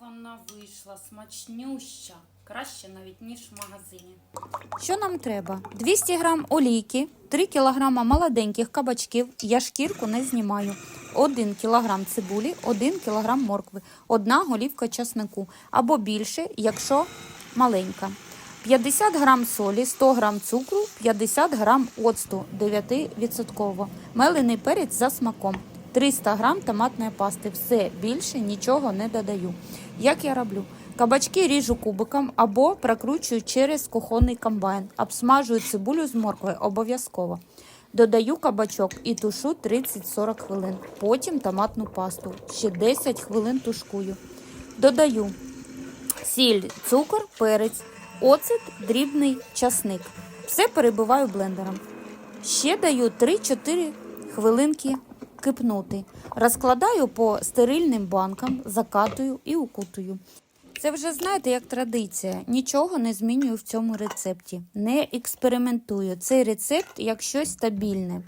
вона вийшла смачнюща. Краще навіть ніж в магазині. Що нам треба? 200 г олійки, 3 кг молоденьких кабачків, я шкірку не знімаю, 1 кг цибулі, 1 кг моркви, 1 голівка часнику або більше, якщо маленька. 50 г солі, 100 г цукру, 50 г оцту 9%, мелений перець за смаком, 300 г томатної пасти. Все, більше нічого не додаю. Як я роблю? Кабачки ріжу кубиком або прокручую через кухонний комбайн. Обсмажую цибулю з морквою обов'язково. Додаю кабачок і тушу 30-40 хвилин. Потім томатну пасту. Ще 10 хвилин тушкую. Додаю сіль, цукор, перець, оцет, дрібний часник. Все перебиваю блендером. Ще даю 3-4 хвилинки кипнути. Розкладаю по стерильним банкам, закатую і укутую. Це вже знаєте як традиція. Нічого не змінюю в цьому рецепті. Не експериментую. Цей рецепт як щось стабільне.